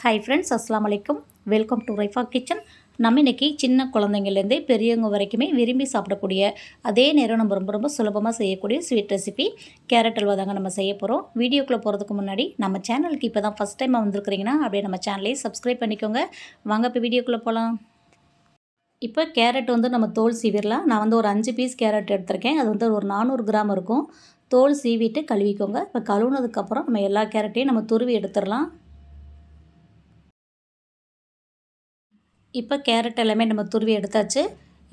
Hi friends அஸ்லாம் வலைக்கும் welcome to Raifa kitchen நம்ம இன்றைக்கி சின்ன குழந்தைங்கள்லேருந்தே பெரியவங்க வரைக்குமே விரும்பி சாப்பிடக்கூடிய அதே நேரம் நம்ம ரொம்ப ரொம்ப சுலபமாக செய்யக்கூடிய ஸ்வீட் ரெசிபி கேரட் அல்வா தாங்க நம்ம செய்ய போகிறோம் வீடியோக்குள்ளே போகிறதுக்கு முன்னாடி நம்ம சேனலுக்கு இப்போ தான் ஃபஸ்ட் டைம் வந்திருக்கிறீங்கன்னா அப்படியே நம்ம சேனலையும் சப்ஸ்கிரைப் பண்ணிக்கோங்க. வாங்க இப்போ வீடியோக்குள்ளே போகலாம் இப்போ கேரட் வந்து நம்ம தோல் சீவிடலாம் நான் வந்து ஒரு அஞ்சு பீஸ் கேரட் எடுத்திருக்கேன். அது வந்து ஒரு நானூறு கிராம் இருக்கும். தோல் சீவிட்டு கழுவிக்கோங்க. இப்போ கழுவுனதுக்கப்புறம் நம்ம எல்லா கேரட்டையும் நம்ம துருவி எடுத்துடலாம். இப்போ கேரட் எல்லாமே நம்ம துருவி எடுத்தாச்சு.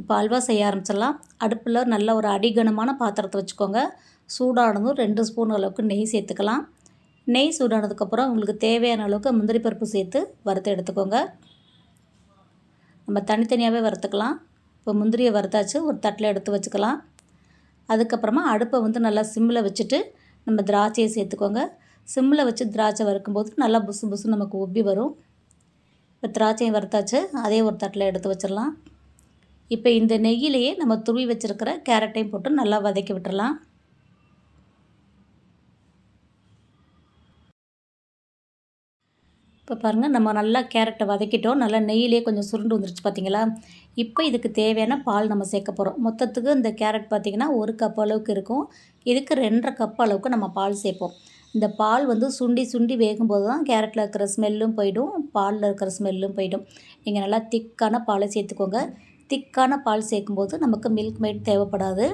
இப்போ அல்வா செய்ய ஆரம்பிச்சிடலாம். அடுப்பில் நல்ல ஒரு அடிகனமான பாத்திரத்தை வச்சுக்கோங்க. சூடானதும் ரெண்டு ஸ்பூன் அளவுக்கு நெய் சேர்த்துக்கலாம். நெய் சூடானதுக்கப்புறம் உங்களுக்கு தேவையான அளவுக்கு முந்திரி பருப்பு சேர்த்து வறுத்து எடுத்துக்கோங்க. நம்ம தனித்தனியாகவே வறுத்துக்கலாம். இப்போ முந்திரியை வறுத்தாச்சு ஒரு தட்டில் எடுத்து வச்சுக்கலாம். அதுக்கப்புறமா அடுப்பை வந்து நல்லா சிம்மில் வச்சுட்டு நம்ம திராட்சையை சேர்த்துக்கோங்க. சிம்மில் வச்சு திராட்சை வறுக்கும்போது நல்லா புசு புசு நமக்கு உப்பி வரும். இப்போ திராட்சையும் வறுத்தாச்சு அதே ஒரு தட்டில் எடுத்து வச்சிடலாம். இப்போ இந்த நெய்யிலேயே நம்ம துருவி வச்சுருக்கிற கேரட்டையும் போட்டு நல்லா வதக்கி விட்டுடலாம். இப்போ பாருங்கள் நம்ம நல்லா கேரட்டை வதக்கிட்டோம். நல்லா நெய்யிலே கொஞ்சம் சுருண்டு வந்துருச்சு பார்த்தீங்களா? இப்போ இதுக்கு தேவையான பால் நம்ம சேர்க்க போகிறோம். மொத்தத்துக்கு இந்த கேரட் பார்த்திங்கன்னா ஒரு கப் அளவுக்கு இருக்கும். இதுக்கு ரெண்டரை கப் அளவுக்கு நம்ம பால் சேர்ப்போம். இந்த பால் வந்து சுண்டி சுண்டி வேகும்போது தான் கேரட்டில் இருக்கிற ஸ்மெல்லும் போயிடும் பாலில் இருக்கிற ஸ்மெல்லும் போயிடும். நீங்கள் நல்லா திக்கான பாலை சேர்த்துக்கோங்க. திக்கான பால் சேர்க்கும்போது நமக்கு மில்க் மேட் தேவைப்படாது.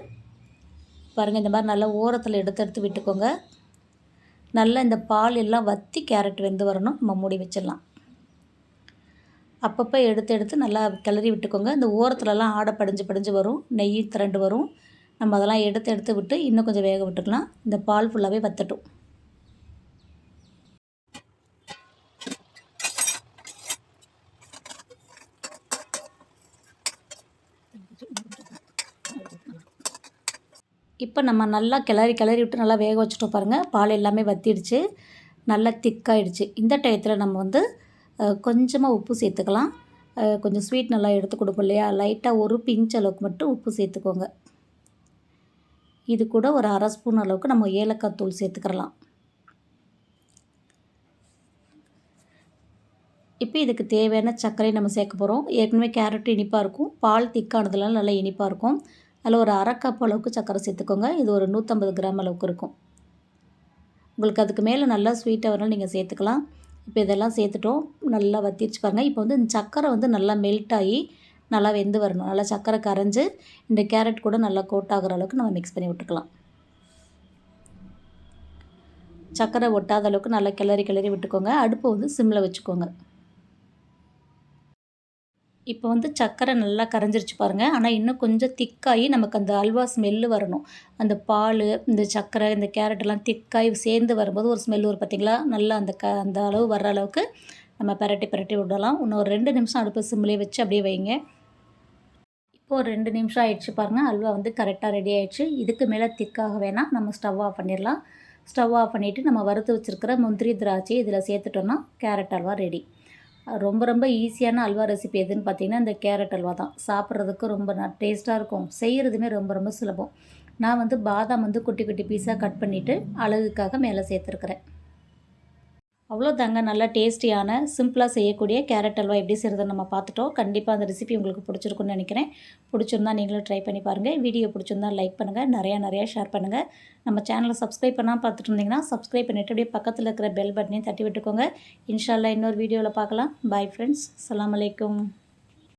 பாருங்கள் இந்த மாதிரி நல்லா ஓரத்தில் எடுத்து எடுத்து விட்டுக்கோங்க. நல்லா இந்த பால் எல்லாம் வற்றி கேரட் வெந்து வரணும். நம்ம மூடி வச்சிடலாம். அப்பப்போ எடுத்து எடுத்து நல்லா கிளறி விட்டுக்கோங்க. இந்த ஓரத்துலலாம் ஆடை படிஞ்சு படிஞ்சு வரும். நெய் திரண்டு வரும். நம்ம அதெல்லாம் எடுத்து எடுத்து விட்டு இன்னும் கொஞ்சம் வேக விட்டுக்கலாம். இந்த பால் ஃபுல்லாகவே வத்தட்டும். இப்போ நம்ம நல்லா கிளறி கிளறி விட்டு நல்லா வேக வச்சுட்டோம் பாருங்கள் பால் எல்லாமே வத்திடுச்சு. நல்லா திக்காயிடுச்சு. இந்த டயத்தில் நம்ம வந்து கொஞ்சமாக உப்பு சேர்த்துக்கலாம். கொஞ்சம் ஸ்வீட் நல்லா எடுத்து கொடுப்போம் இல்லையா? லைட்டாக ஒரு பிஞ்ச் அளவுக்கு மட்டும் உப்பு சேர்த்துக்கோங்க. இது கூட ஒரு அரை ஸ்பூன் அளவுக்கு நம்ம ஏலக்காய் தூள் சேர்த்துக்கிறலாம். இப்போ இதுக்கு தேவையான சர்க்கரை நம்ம சேர்க்க போகிறோம் ஏற்கனவே கேரட் இனிப்பாக இருக்கும். பால் திக்கானதுலாம் நல்லா இனிப்பாக இருக்கும். அதில் ஒரு அரை கப் அளவுக்கு சர்க்கரை சேர்த்துக்கோங்க. இது ஒரு நூற்றம்பது கிராம் அளவுக்கு இருக்கும். உங்களுக்கு அதுக்கு மேலே நல்லா ஸ்வீட்டாக வரணும் நீங்கள் சேர்த்துக்கலாம். இப்போ இதெல்லாம் சேர்த்துட்டோம். நல்லா வத்திடுச்சு பாருங்கள் இப்போ வந்து இந்த சர்க்கரை வந்து நல்லா மெல்ட் ஆகி நல்லா வெந்து வரணும். நல்லா சர்க்கரை கரைஞ்சி இந்த கேரட் கூட நல்லா கோட் ஆகிற அளவுக்கு நம்ம மிக்ஸ் பண்ணி விட்டுக்கலாம். சர்க்கரை ஒட்டாத அளவுக்கு நல்லா கிளறி கிளறி விட்டுக்கோங்க. அடுப்பை வந்து சிம்மில் வச்சுக்கோங்க. இப்போ வந்து சர்க்கரை நல்லா கரைஞ்சிருச்சு பாருங்கள் ஆனால் இன்னும் கொஞ்சம் திக்காகி நமக்கு அந்த அல்வா ஸ்மெல்லு வரணும். அந்த பால் இந்த சர்க்கரை இந்த கேரட்டெல்லாம் திக்காகி சேர்ந்து வரும்போது ஒரு ஸ்மெல் வரும் பார்த்திங்களா நல்லா அந்த க அந்த அளவு வர்ற அளவுக்கு நம்ம பரட்டி பரட்டி விடலாம். இன்னும் ஒரு ரெண்டு நிமிஷம் அடுப்பு சிம்லேயே வச்சு அப்படியே வைங்க. இப்போது ஒரு ரெண்டு நிமிஷம் ஆயிடுச்சு பாருங்கள் அல்வா வந்து கரெக்டாக ரெடி ஆயிடுச்சு. இதுக்கு மேலே திக்காக வேணால் நம்ம ஸ்டவ் ஆஃப் பண்ணிடலாம். ஸ்டவ் ஆஃப் பண்ணிவிட்டு நம்ம வறுத்து வச்சுருக்கிற முந்திரி திராட்சை இதில் சேர்த்துட்டோன்னா கேரட் அல்வா ரெடி ரொம்ப ரொம்ப ஈஸியான அல்வா ரெசிபி எதுன்னு பார்த்தீங்கன்னா இந்த கேரட் அல்வா தான். சாப்பிட்றதுக்கு ரொம்ப டேஸ்ட்டாக இருக்கும். செய்கிறதுமே ரொம்ப ரொம்ப சுலபம். நான் வந்து பாதாம் வந்து குட்டி குட்டி பீஸாக கட் பண்ணிவிட்டு அழகுக்காக மேலே சேர்த்துருக்குறேன். அவ்வளோதாங்க. நல்லா டேஸ்டியான சிம்பிளாக செய்யக்கூடிய கேரட் அல்வா எப்படி செய்கிறதுன்னு நம்ம பார்த்துட்டோம். கண்டிப்பாக அந்த ரெசிபி உங்களுக்கு பிடிச்சிருக்குன்னு நினைக்கிறேன். பிடிச்சிருந்தா நீங்களும் ட்ரை பண்ணி பாருங்கள் வீடியோ பிடிச்சிருந்தா லைக் பண்ணுங்கள் நிறையா நிறையா ஷேர் பண்ணுங்கள் நம்ம சேனலை சப்ஸ்கிரைப் பண்ணால் பார்த்துட்டு இருந்தீங்கன்னா சப்ஸ்கிரைப் பண்ணிவிட்டு அப்படியே பக்கத்தில் இருக்கிற பெல் பட்டனையும் தட்டி விட்டுக்கோங்க. இன்ஷால்லா இன்னொரு வீடியோவில் பார்க்கலாம். பாய் ஃப்ரெண்ட்ஸ் அலாம் அலைக்கும்